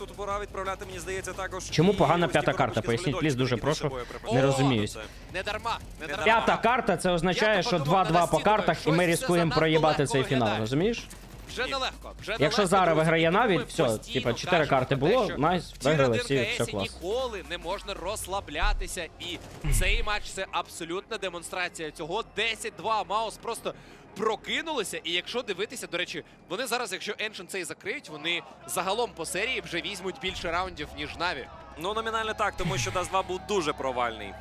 тут пора відправляти, мені здається, також. Чому погана п'ята карта? Поясніть, пліз, дуже прошу. Не розуміюсь. Не дарма. П'ята карта це означає, що 2-2 по картах, і ми ризикуємо проїбати цей фінал, розумієш? Вже нелегко, вже Якщо зараз виграє Тому Наві, ми все, типа, чотири кажемо карти було, найс, виграли всі, все клас. ніколи не можна розслаблятися. І цей матч це абсолютна демонстрація цього. 10-2 Маус просто прокинулися. І якщо дивитися, до речі, вони зараз, якщо Ancient цей закриють, вони загалом по серії вже візьмуть більше раундів, ніж Наві. Ну, номінально так, тому що Даст 2 був дуже провальний.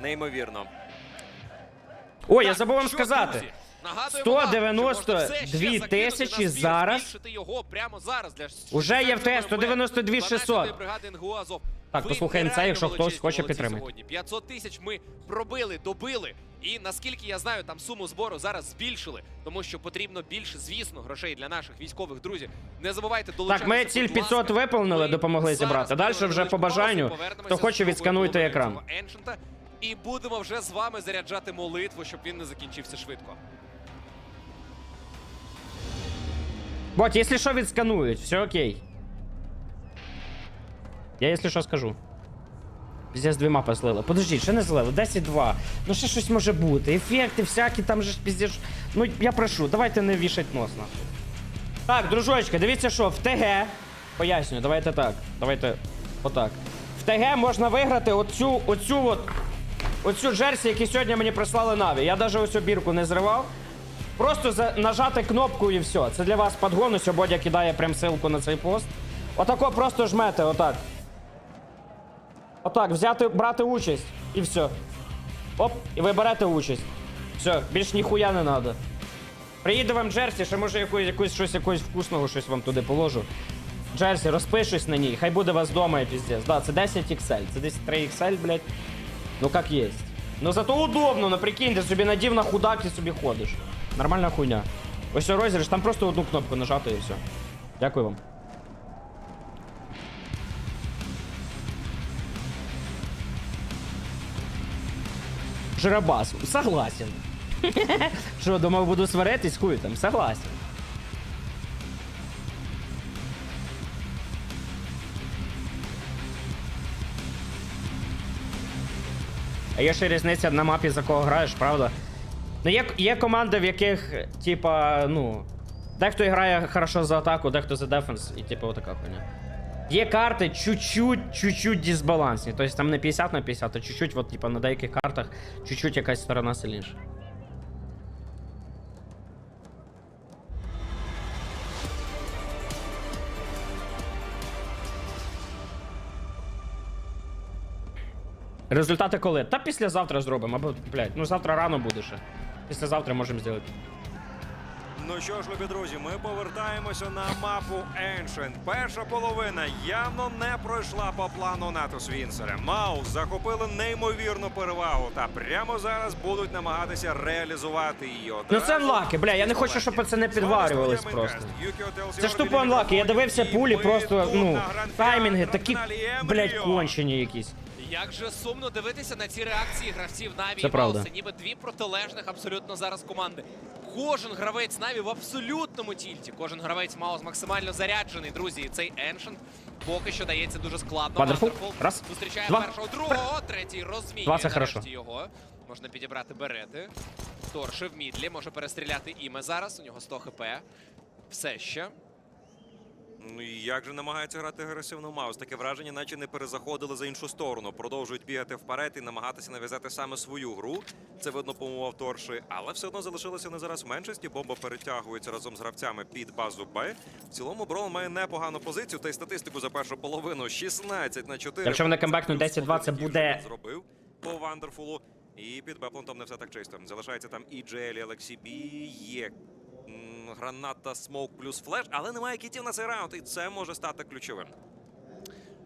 Неймовірно. Ой, я забув вам сказати. друзі, нагадуємо вам, що можна все ще 192 тисячі зараз. його прямо зараз для Уже є в 192 192 600. Так, послухаємо це, якщо хтось хоче підтримати. сьогодні. 500 тисяч ми пробили, добили. І наскільки я знаю, там суму збору зараз збільшили, тому що потрібно більше, звісно, грошей для наших військових друзів. Не забувайте долучатися. Так, ми ціль 500 виповнили, допомогли зібрати. Далі вже по бажанню. Хто хоче, відскануйте екран. Еншента. І будемо вже з вами заряджати молитву, щоб він не закінчився швидко. Бот, якщо що, відсканують, все окей. Я, якщо що, скажу. Дві мапи злили. Подождіть, ще не злили. 10-2. Ну ще щось може бути. Ефекти всякі, там же ж піздець. Ну я прошу, давайте не вішать нос нахуй. Так, дружочки, дивіться, що в ТГ. Пояснюю, давайте так. Давайте отак. В ТГ можна виграти оцю, оцю от. Оцю джерсі, які сьогодні мені прислали Наві. Я навіть ось бірку не зривав. Просто за, нажати кнопку і все. Це для вас подгон, ось Бодя кидає прям ссылку на цей пост. Отако просто жмете, отак. Отак, взяти, брати участь і все. Оп, і ви берете участь. Все, більш ніхуя не треба. Приїде вам Джерсі, ще може якусь, якусь щось якогось вкусного щось вам туди положу. Джерсі, розпишусь на ній, хай буде вас вдома і піздець. Да, це 10 XL, це десь 3 XL, блядь. Ну как есть. Ну зато удобно, ну прикинь, ти собі надів на худак і собі ходиш. Нормальна хуйня. Ось розіграш, там просто одну кнопку нажати і все. Дякую вам. Жиробас, согласен. Що, думав, буду сваритись, хуй там, согласен. А є ще різниця на мапі, за кого граєш, правда? Ну, є, є команди, в яких, типа, ну. Дехто грає хорошо за атаку, дехто за дефенс, і типу отака хуйня. Є карти чуть-чуть, чуть-чуть дисбалансні. Тобто там не 50 на 50, а чуть-чуть, от, типа, на деяких картах, чуть-чуть якась сторона сильніша. Результати коли? Та післязавтра зробимо, або, блядь, ну завтра рано буде ще. Післязавтра можемо зробити. Ну що ж, любі друзі, ми повертаємося на мапу Ancient. Перша половина явно не пройшла по плану Натус Вінсера. Маус захопили неймовірну перевагу та прямо зараз будуть намагатися реалізувати її. Ну, це Одразу unlucky, бля, я не хочу, щоб пацани підварювались просто. Це ж тупо unlucky, я дивився пулі, просто, ну, таймінги такі, блядь, кончені якісь. Як же сумно дивитися на ці реакції гравців Наві Це і правда. Мауса, ніби дві протилежних абсолютно зараз команди. Кожен гравець Наві в абсолютному тільті. Кожен гравець Маус максимально заряджений, друзі. І цей Еншент поки що дається дуже складно. Wonderful Раз, зустрічає два. першого, другого, третій розміє. Два це хорошо. нарешті його. Можна підібрати берети. Торши в мідлі, може перестріляти іме зараз. У нього 100 хп. Все ще. Ну і як же намагається грати агресивно Маус? Таке враження, наче не перезаходили за іншу сторону. Продовжують бігати вперед і намагатися нав'язати саме свою гру. Це видно по умовах торши, але все одно залишилися вони зараз в меншості. Бомба перетягується разом з гравцями під базу Б. В цілому Брол має непогану позицію та й статистику за першу половину 16 на 4. Якщо вони камбекнуть 10-2, це буде- зробив по Вандерфулу. І під Беплентом не все так чисто. Залишається там і Джелі, Олексій Бі, є граната, смоук плюс флеш, але немає кітів на цей раунд, і це може стати ключовим.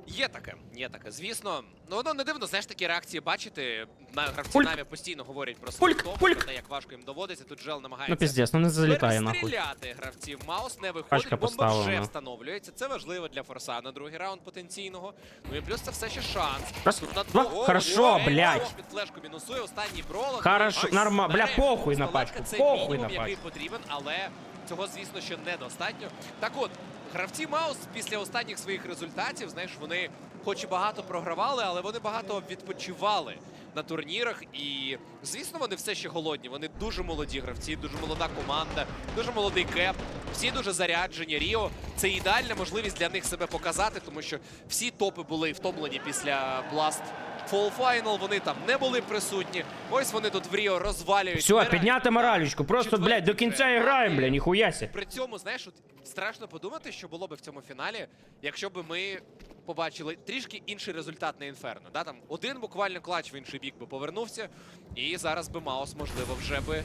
Є таке, є таке. Звісно, ну воно не дивно, знаєш, такі реакції бачити. На гравці Пульк. Наві постійно говорять про Пульк, свій топ, пульк. про те, як важко їм доводиться. Тут Джел намагається Ну піздець, ну не залітає нахуй. перестріляти гравців. Маус не виходить, бомба вже встановлюється. Це важливо для Форса на другий раунд потенційного. Ну і плюс це все ще шанс. Раз, Тут на два. двох- Хорошо, Ой, блядь. Під флешку мінусує останній бролок. Хорошо, Ось, норма- бля, похуй на пачку, Це похуй мінімум, на який пачку. потрібен, але цього, звісно, ще недостатньо. Так от, Гравці Маус після останніх своїх результатів, знаєш, вони хоч і багато програвали, але вони багато відпочивали на турнірах. І, звісно, вони все ще голодні. Вони дуже молоді гравці, дуже молода команда, дуже молодий кеп. Всі дуже заряджені. Ріо це ідеальна можливість для них себе показати, тому що всі топи були втомлені після Blast Final. Вони там не були присутні. Ось вони тут в Ріо розвалюють. Все, підняти моралечку. Просто, Четвертий блядь, до кінця вже. граємо, бля, ніхуяся. При цьому, знаєш, от страшно подумати, що було би в цьому фіналі, якщо б ми побачили трішки інший результат на інферно. Да? Там один буквально клач в інший бік би повернувся, і зараз би Маус, можливо, вже би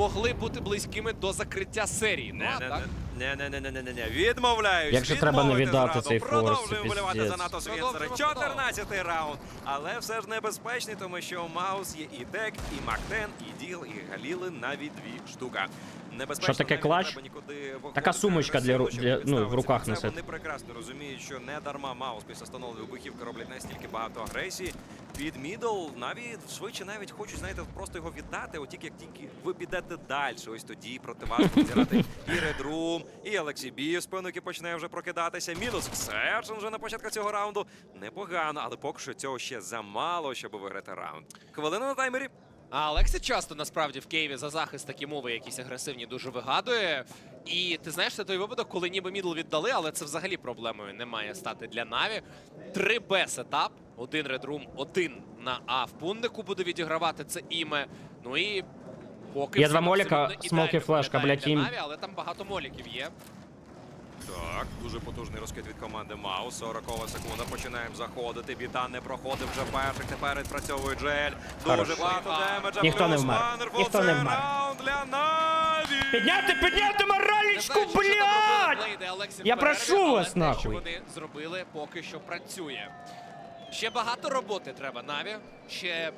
могли бути близькими до закриття серії. Ну, не, так. Не, не, не, не, не, не, не, відмовляюсь. Як же треба не віддати зраду. цей форс, Продовжуємо вболівати за. НАТО. Продовжуємо, 14 раунд. Але все ж небезпечний, тому що у Маус є і Дек, і Мактен, і Діл, і Галіли навіть дві штука. Що таке клач? Така сумочка для для- ну, в руках це. Вони прекрасно розуміють, що не дарма Маус після встановлення вибухівки роблять настільки багато агресії. Під мідл навіть швидше навіть хочуть, знаєте, просто його віддати. От тільки як тільки ви підете далі, ось тоді проти вас будуть і Редрум, і Олексій Бів, спину, який починає вже прокидатися. Мінус Ксершин вже на початку цього раунду. Непогано, але поки що цього ще замало, щоб виграти раунд. Хвилина на таймері. А Олексі часто насправді в Києві за захист такі мови якісь агресивні дуже вигадує. І ти знаєш, це той випадок, коли ніби мідл віддали, але це взагалі проблемою не має стати для Наві. 3Б сетап, один редрум, один на А в пундику буде відігравати це іме. Ну і поки Є два моліка, смоки, флешка, блядь, їм. Наві, але там багато моліків є. Так, дуже потужний розкид від команди Маус. 40 секунда. Починаємо заходити. Біда не проходив вже перших. Тепер відпрацьовує Джель. Дуже багато демеджа. Ніхто не вмер. Ніхто не вмер. для Наві. Підняти, підняти робили блядь! Я прошу вас, нахуй. вони зробили, поки що працює. Ще багато роботи треба Наві. Ще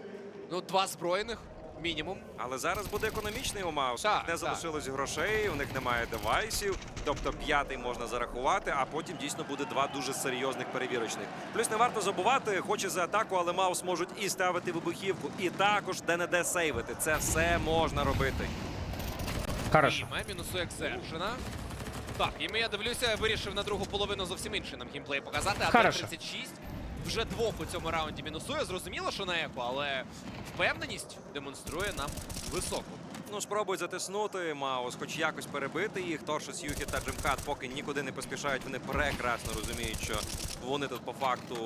ну, два збройних мінімум. Але зараз буде економічний у Маус. Так, не так. залишилось грошей, у них немає девайсів. Тобто п'ятий можна зарахувати, а потім дійсно буде два дуже серйозних перевірочних. Плюс не варто забувати, хоче за атаку, але Маус можуть і ставити вибухівку, і також де-не-де сейвити. Це все можна робити. Хорошо. Мінусує Ксершина. Так, іме, я дивлюся, вирішив на другу половину зовсім інший нам геймплей показати. А Хорошо. 36 вже двох у цьому раунді мінусує. Зрозуміло, що на еко, але впевненість демонструє нам високу. Ну, спробують затиснути Маус, хоч якось перебити їх. Торшес, Юхі та Джимхат поки нікуди не поспішають. Вони прекрасно розуміють, що вони тут по факту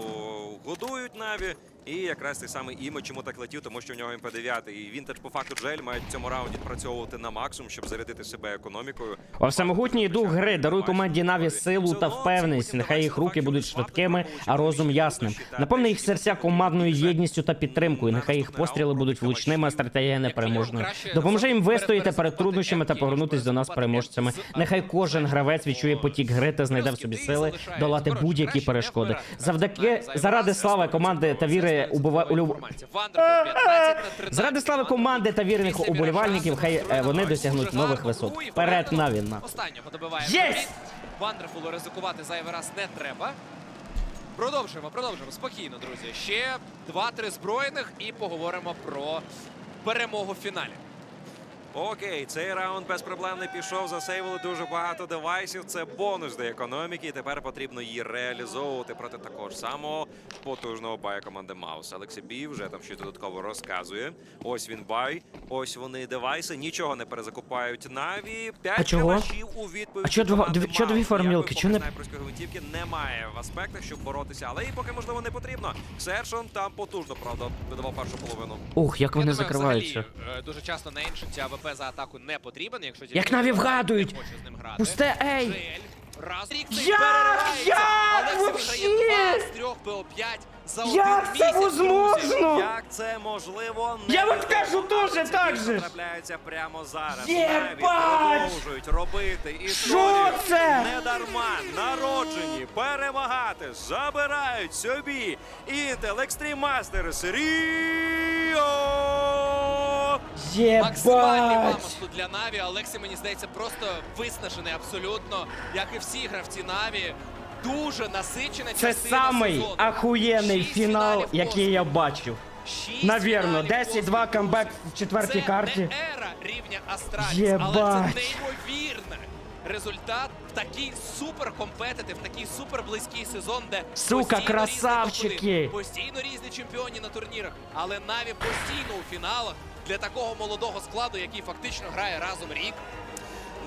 годують Наві. І якраз той самий Імо чому так летів, тому що в нього МП-9. І він теж по факту Джель мають в цьому раунді працьовувати на максимум, щоб зарядити себе економікою. О всемогутній дух гри даруй команді Наві силу та впевненість. Нехай їх руки будуть швидкими, а розум ясним. Наповни їх серця командною єдністю та підтримкою. Нехай їх постріли будуть влучними, а стратегія непереможною. Допоможи їм вистояти перед труднощами та повернутись до нас переможцями. Нехай кожен гравець відчує потік гри та знайде в собі сили долати будь-які перешкоди. Завдяки заради слави команди та віри убива улюб... Заради слави команди та вірних уболівальників, хай е, вони досягнуть нових висот. Вперед Навіна. Останнього добиває. Вандерфулу ризикувати зайвий раз не треба. Продовжуємо, продовжуємо. Спокійно, друзі. Ще 2-3 збройних і поговоримо про перемогу в фіналі. Окей, цей раунд безпроблемний пішов. Засейвили дуже багато девайсів. Це бонус до економіки. І тепер потрібно її реалізовувати проти такого ж самого потужного бая команди Маус. Алексій Бій вже там щось додатково розказує. Ось він бай, ось вони девайси. Нічого не перезакупають. Наві п'ять А у відповідь. А чого дві- чого дві формілки? Чого не- снайперської гвинтівки немає в аспектах, щоб боротися. Але і поки можливо не потрібно. Ксершон там потужно, правда, видавав першу половину. Ух, як вони Я думаю, закриваються. взагалі, е, дуже часто на Ancient АВП за атаку не потрібен, якщо Як Наві не вгадують! хоче з ним грати. Пусте, ей! Раз рік цей Як? переривається. Як Олексій вообще? виграє 2 з 3 ПО-5 за один Як це місяць, друзі. возможно? Як це можливо? Я от кажу ці так же ж. трапляються прямо зараз. Єбать! Наві продовжують робити історію. це? Не дарма народжені перемагати. Забирають собі Intel Extreme Masters Ріо! Максимальний Єбать! тут для Наві. Олексій, мені здається, просто виснажений абсолютно, як і всі гравці Наві. Дуже насичена Це частина самий сезону. ахуєнний Шість фінал, фіналів який я поспіль. бачив. Шість Навірно, фіналів 10-2 поспіль, камбек в четвертій це карті. не ера рівня Астраліс, але Єбать. це неймовірне результат такий супер компетитив, такий супер близький сезон, де Сука, постійно різні красавчики! топ-1, постійно різні чемпіоні на турнірах, але Наві постійно у фіналах для такого молодого складу, який фактично грає разом рік.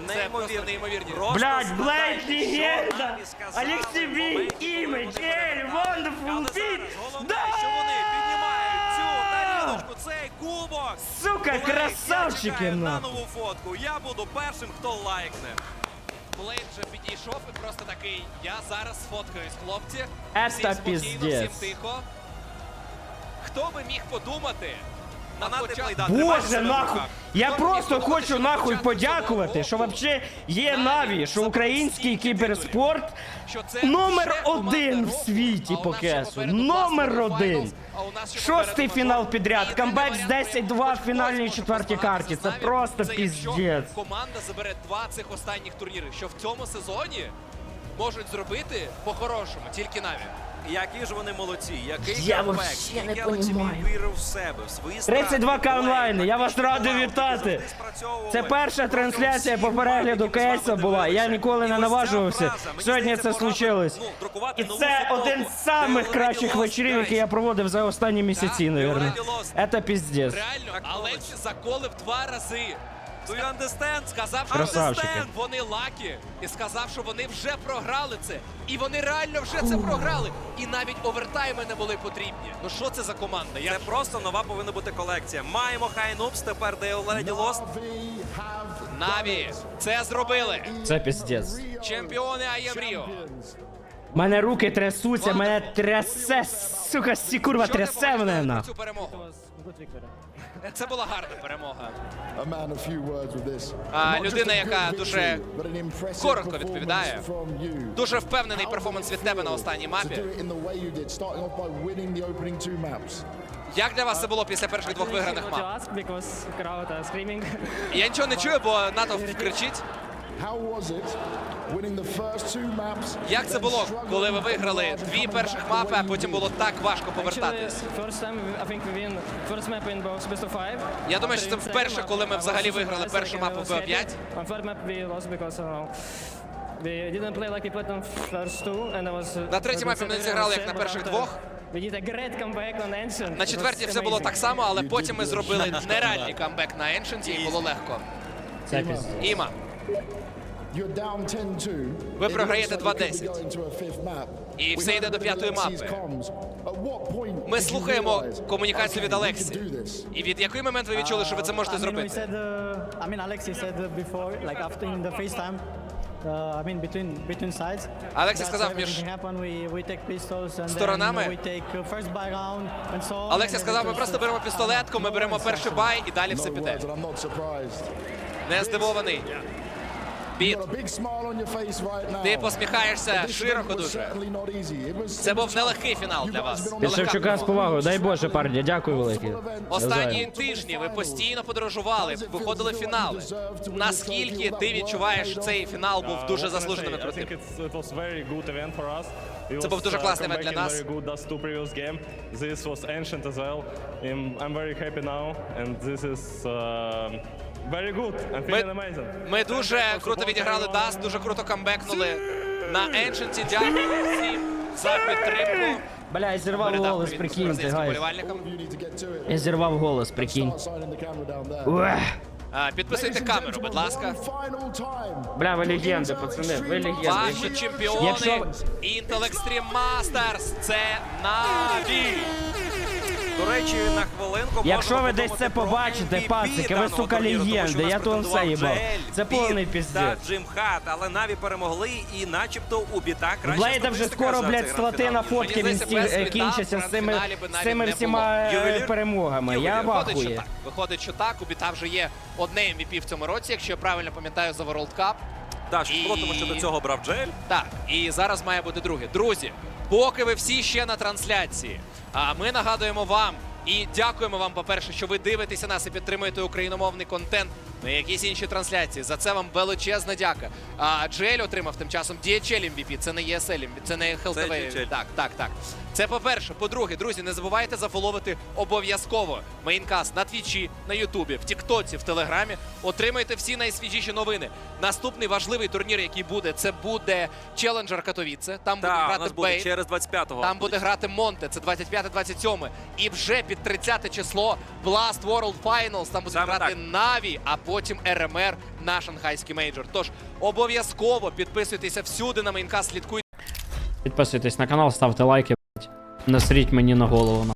Це просто неймовірні. Блядь, Блейд легенда! Сказали Бій, імідж, Ель, wonderful beat! головне, Да! що вони піднімають цю тарілочку, цей кубок. Сука, Блейд, я красавчики, чекаю на нахуй. нову фотку. Я буду першим, хто лайкне. Блейд вже підійшов і просто такий. Я зараз сфоткаюсь, хлопці. Це Всім спокійно, піздець. всім тихо. Хто би міг подумати Боже, нахуй! Я просто хочу нахуй подякувати, що вообще є Наві що український кіберспорт номер один в світі по кесу. Номер один. Шостий фінал підряд. Камбек з варіант, 10-2 в фінальній четвертій карті. Це просто піздець. Команда забере два цих останніх турніри, що в цьому сезоні можуть зробити по-хорошому, тільки Наві. Які ж вони молодці, який Я камбек, не Олексій понімаю. вірив в себе, в свої 32к онлайн, я вас радий вітати. Це перша трансляція по перегляду КС була. Я ніколи не наважувався. Сьогодні це случилось. ну, І це один з самих кращих вечорів, які я проводив за останні місяці, навірно. lost. Це піздець. Реально, Так, заколив два рази. Do you understand? Сказав, що Красавчики. understand, вони лакі. І сказав, що вони вже програли це. І вони реально вже це програли. І навіть овертайми не були потрібні. Ну що це за команда? Я Це просто нова повинна бути колекція. Маємо Хайнупс, тепер They already lost. Наві це зробили. Це піздець. Чемпіони Rio. Мене руки трясуться, мене трясе, сука, сі курва трясе мене на. цю перемогу? Це була гарна перемога. А, людина, яка good дуже victory, коротко відповідає. Дуже впевнений перформанс від тебе на останній to мапі. Як для вас це було після перших двох виграних мап? Я нічого не чую, бо натовп кричить. How was it winning the first two maps? Як це було, коли ви виграли дві перших мапи, а потім було так важко повертатись? Я думаю, що це вперше, коли ми взагалі was виграли першу мапу was в happy. Б5. On third map we lost because I don't know. We didn't play like we played on first two, and I was. uh, На третій мапі was ми не зіграли, як на перших двох. На It четвертій was все було так само, але потім ми зробили нереальний камбек на Ancient і було легко. Іма, You're down 10-2. Ви програєте looks like you could 2-10. be going to a fifth map. І все йде до п'ятої мапи. Ми слухаємо комунікацію від Алексі. І від який момент ви відчули, що ви це можете зробити? uh, I mean, Alexi said uh, before, like after in the FaceTime, uh, I mean, between between sides. Алексій that сказав між сторонами. uh, then сказав, ми просто uh, беремо пістолетку, ми беремо перший бай і далі все піде. Не здивований. Now. Ти посміхаєшся широко дуже. Це був нелегкий фінал для вас. the Шевчука з повагою, дай Боже, парні, дякую велике. Останні тижні ви постійно подорожували, виходили в фінали. Наскільки ти відчуваєш, цей фінал був дуже заслуженим і крутим? Це був дуже uh, класний event для нас. This was ancient as well. Um, I'm very happy now, and this is uh, very good. Ми, ми дуже круто відіграли. Даст, дуже круто камбекнули на Ancient. Дякую всім за підтримку. Бля, я зірвав Передав голос, привіт прикиньте, бразильським болівальникам. Я зірвав голос, прикинь. Уех. А, Підписуйте камеру, будь ласка. Бля, ви легенди, пацани, ви легенди. Ваші чемпіони Якщо- Intel Extreme Masters – це Наві. До речі, на хвилинку Якщо ви десь це побачите, пацики, ви, сука, легенди, я то вам все їбав. Це повний та піздець. Джим Хат, але Наві перемогли і начебто у біта краще Блейда вже скоро, блядь, стати на фотки, він е, кінчиться з цими, з цими всіма е, перемогами. Я вахую. Виходить, що так. У біта вже є одне MVP в цьому році, якщо я правильно пам'ятаю, за World Cup. Так, що І- тому що до цього брав Джель. Так, і зараз має бути друге. Друзі, поки ви всі ще на трансляції, а ми нагадуємо вам і дякуємо вам, по-перше, що ви дивитеся нас і підтримуєте україномовний контент на якісь інші трансляції. За це вам величезна дяка. А Джель отримав тим часом DHL MVP, це не ESL MVP, це не HLTV. DHL. Так, так, так. Це по-перше. По-друге, друзі, не забувайте зафоловити обов'язково мейнкаст на твічі, на Ютубі, в Тіктоці, в Телеграмі. Отримайте всі найсвіжіші новини. Наступний важливий турнір, який буде, це буде Челенджер Катовіце. Там буде грати Бейн. через 25-го. Там буде грати Монте, це 25-27. І вже під 30 число Blast World Finals. Там буде Саме грати. Наві, а потім РМР на шанхайський мейджор. Тож обов'язково підписуйтеся всюди на мейнкаст, слідкуйте. Підписуйтесь на канал, ставте лайки. Насріть мені на голову.